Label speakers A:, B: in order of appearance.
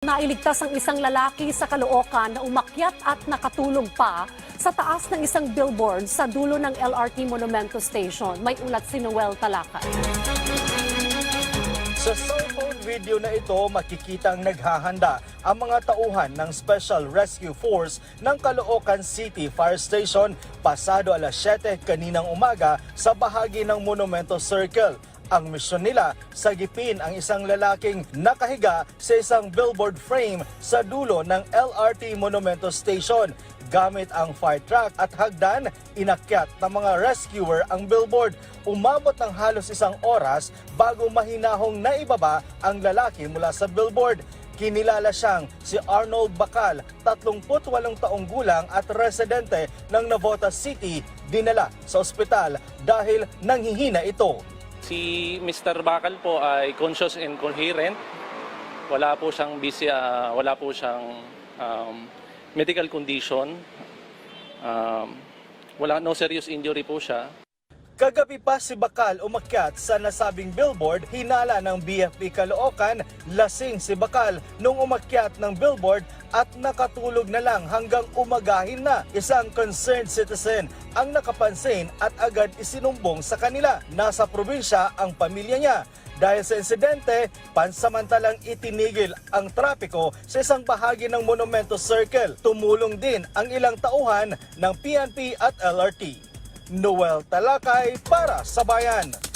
A: Nailigtas ang isang lalaki sa Caloocan na umakyat at nakatulog pa sa taas ng isang billboard sa dulo ng LRT Monumento Station. May ulat si Noel Talakay.
B: Sa cellphone video na ito, makikitang naghahanda ang mga tauhan ng Special Rescue Force ng Caloocan City Fire Station pasado alas 7 kaninang umaga sa bahagi ng Monumento Circle. Ang misyon nila, sagipin ang isang lalaking nakahiga sa isang billboard frame sa dulo ng LRT Monumento Station. Gamit ang fire truck at hagdan, inakyat ng mga rescuer ang billboard. Umabot ng halos isang oras bago mahinahong naibaba ang lalaki mula sa billboard. Kinilala siyang si Arnold Bakal, 38 taong gulang at residente ng Navotas City, dinala sa ospital dahil nanghihina ito.
C: Si Mr. Bakal po ay conscious and coherent. Wala po siyang busy, ah, wala po siyang um, medical condition. Um, wala no serious injury po siya.
B: Kagabi pa si Bakal umakyat sa nasabing billboard, hinala ng BFP Caloocan, lasing si Bakal nung umakyat ng billboard at nakatulog na lang hanggang umagahin na. Isang concerned citizen ang nakapansin at agad isinumbong sa kanila. Nasa probinsya ang pamilya niya. Dahil sa insidente, pansamantalang itinigil ang trapiko sa isang bahagi ng Monumento Circle. Tumulong din ang ilang tauhan ng PNP at LRT. Noel Talakay para sa Bayan.